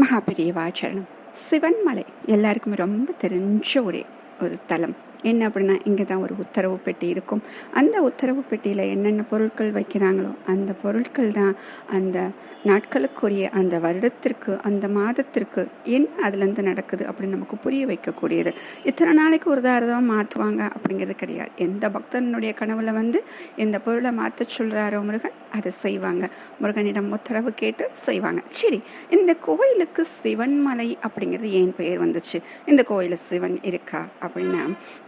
மகாபெரியவாச்சரணம் சிவன்மலை எல்லாருக்குமே ரொம்ப தெரிஞ்ச ஒரே ஒரு தலம். என்ன அப்படின்னா இங்கே தான் ஒரு உத்தரவு பெட்டி இருக்கும். அந்த உத்தரவு பெட்டியில் என்னென்ன பொருட்கள் வைக்கிறாங்களோ அந்த பொருட்கள் தான் அந்த நாட்களுக்குரிய அந்த வருடத்திற்கு அந்த மாதத்திற்கு என்ன அதுலேருந்து நடக்குது அப்படின்னு நமக்கு புரிய வைக்கக்கூடியது. இத்தனை நாளைக்கு ஒரு தாரதமாக மாற்றுவாங்க அப்படிங்கிறது கிடையாது. எந்த பக்தனுடைய கனவுல வந்து இந்த பொருளை மாற்ற சொல்கிறாரோ முருகன் அதை செய்வாங்க. முருகனிடம் உத்தரவு கேட்டு செய்வாங்க. சரி இந்த கோயிலுக்கு சிவன்மலை அப்படிங்கிறது ஏன் பெயர் வந்துச்சு? இந்த கோயிலில் சிவன் இருக்கா அப்படின்னா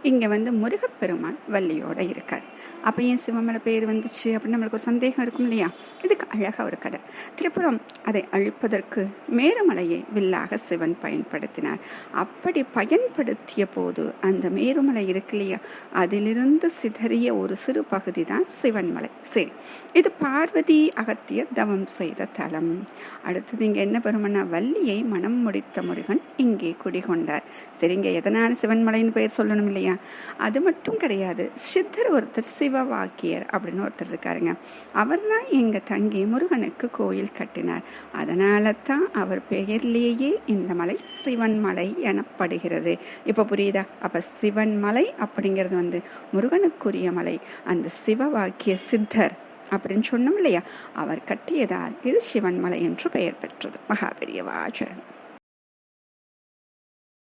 இங்கே வந்து முருகப்பெருமான் வள்ளியோட இருக்கார். அப்போ ஏன் சிவமலை பேர் வந்துச்சு? அப்படின்னு நம்மளுக்கு ஒரு சந்தேகம் இருக்கும் இல்லையா? இதுக்கு அழகாக ஒரு கதை. திரிபுரம் அதை அழிப்பதற்கு மேருமலையை வில்லாக சிவன் பயன்படுத்தினார். அப்படி பயன்படுத்திய போது அந்த மேருமலை இருக்கு இல்லையா? அதிலிருந்து சிதறிய ஒரு சிறு பகுதி தான் சிவன்மலை சரி இது பார்வதி அகத்தியர் தவம் செய்த தலம். அடுத்தது இங்கே என்ன பெருமன்னா வள்ளியை மனம் முடித்த முருகன் இங்கே குடிகொண்டார். சரிங்க எதனால் சிவன்மலைன்னு பெயர் சொல்லணும் இல்லையா? அது மட்டும் கிடையாது. சித்தர் ஒருத்தர் சிவவாக்கியர் அப்படின்னு ஒருத்தர் இருக்காருங்க. அவர் தான் எங்க தங்கி முருகனுக்கு கோயில் கட்டினார். அதனால தான் அவர் பெயர்லேயே இந்த மலை சிவன் மலை எனப்படுகிறது. இப்போ புரியுதா? அப்போ சிவன் மலை அப்படிங்கிறது வந்து முருகனுக்குரிய மலை. அந்த சிவவாக்கிய சித்தர் அப்படின்னு சொன்னோம் இல்லையா? அவர் கட்டியதால் இது சிவன்மலை என்று பெயர் பெற்றது. மகாபெரியவாச்சரன்